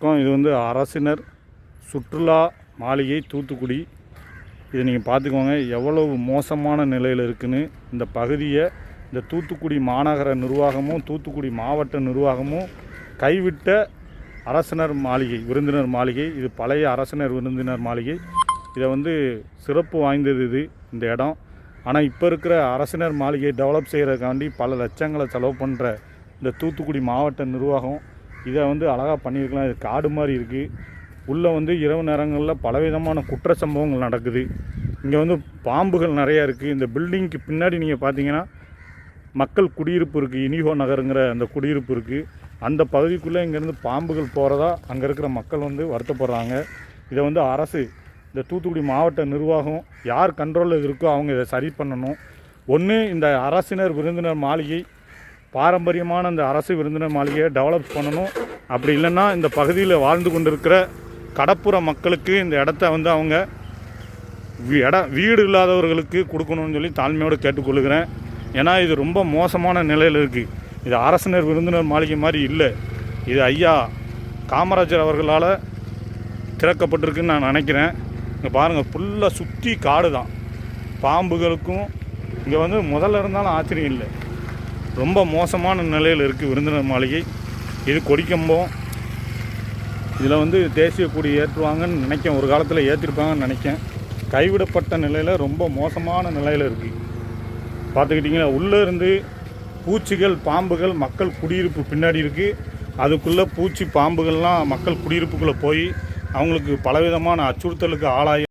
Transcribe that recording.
வணக்கம் இது வந்து அரசினர் சுற்றுலா மாளிகை தூத்துக்குடி. இதை நீங்கள் பார்த்துக்கோங்க. எவ்வளவு மோசமான நிலையில் இருக்குதுன்னு இந்த பகுதியை இந்த தூத்துக்குடி மாநகர நிர்வாகமும் தூத்துக்குடி மாவட்ட நிர்வாகமும் கைவிட்ட அரசினர் மாளிகை விருந்தினர் மாளிகை. இது பழைய அரசினர் விருந்தினர் மாளிகை. இதை வந்து சிறப்பு வாய்ந்தது இது இந்த இடம். ஆனால் இப்போ இருக்கிற அரசினர் மாளிகையை டெவலப் செய்கிறதுக்காண்டி பல லட்சங்களை செலவு பண்ணுற இந்த தூத்துக்குடி மாவட்ட நிர்வாகம் இதை வந்து அழகாக பண்ணியிருக்கலாம். இது காடு மாதிரி இருக்குது உள்ளே வந்து இரவு நேரங்களில் பலவிதமான குற்ற சம்பவங்கள் நடக்குது. இங்கே வந்து பாம்புகள் நிறையா இருக்குது இந்த பில்டிங்க்கு பின்னாடி நீங்கள் பார்த்தீங்கன்னா மக்கள் குடியிருப்பு இருக்குது இனிகோ நகருங்கிற அந்த குடியிருப்பு இருக்குது அந்த பகுதிக்குள்ளே இங்கேருந்து பாம்புகள் போகிறதா அங்கே இருக்கிற மக்கள் வந்து வருத்தப்படுறாங்க. இதை வந்து அரசு இந்த தூத்துக்குடி மாவட்ட நிர்வாகம் யார் கண்ட்ரோலில் இருக்கோ அவங்க இதை சரி பண்ணணும். ஒன்று இந்த அரசினர் விருந்தினர் மாளிகை பாரம்பரியமான அந்த அரசு விருந்தினர் மாளிகையை டெவலப் பண்ணணும். அப்படி இல்லைன்னா இந்த பகுதியில் வாழ்ந்து கொண்டிருக்கிற கடப்புற மக்களுக்கு இந்த இடத்த வந்து அவங்க இடம் வீடு இல்லாதவர்களுக்கு கொடுக்கணும்னு சொல்லி தாழ்மையோடு கேட்டுக்கொள்கிறேன். ஏன்னா இது ரொம்ப மோசமான நிலையில் இருக்குது இது அரசினர் விருந்தினர் மாளிகை மாதிரி இல்லை. இது ஐயா காமராஜர் அவர்களால் திறக்கப்பட்டிருக்குன்னு நான் நினைக்கிறேன். இங்கே பாருங்கள் ஃபுல்லாக சுற்றி காடு தான் பாம்புகளுக்கும் இங்கே வந்து முதல்ல இருந்தாலும் ஆச்சரியம் இல்லை. ரொம்ப மோசமான நிலையில் இருக்குது விருந்தினர் மாளிகை. இது கொடிக்கம்பம். இதில் வந்து தேசிய கொடி ஏற்றுவாங்கன்னு நினைக்கேன். ஒரு காலத்தில் ஏற்றிருப்பாங்கன்னு நினைக்கேன். கைவிடப்பட்ட நிலையில் ரொம்ப மோசமான நிலையில் இருக்குது பார்த்துக்கிட்டிங்களா? உள்ளே இருந்து பூச்சிகள் பாம்புகள் மக்கள் குடியிருப்பு பின்னாடி இருக்குது அதுக்குள்ளே பூச்சி பாம்புகள்லாம் மக்கள் குடியிருப்புக்குள்ளே போய் அவங்களுக்கு பலவிதமான அச்சுறுத்தலுக்கு ஆளாகி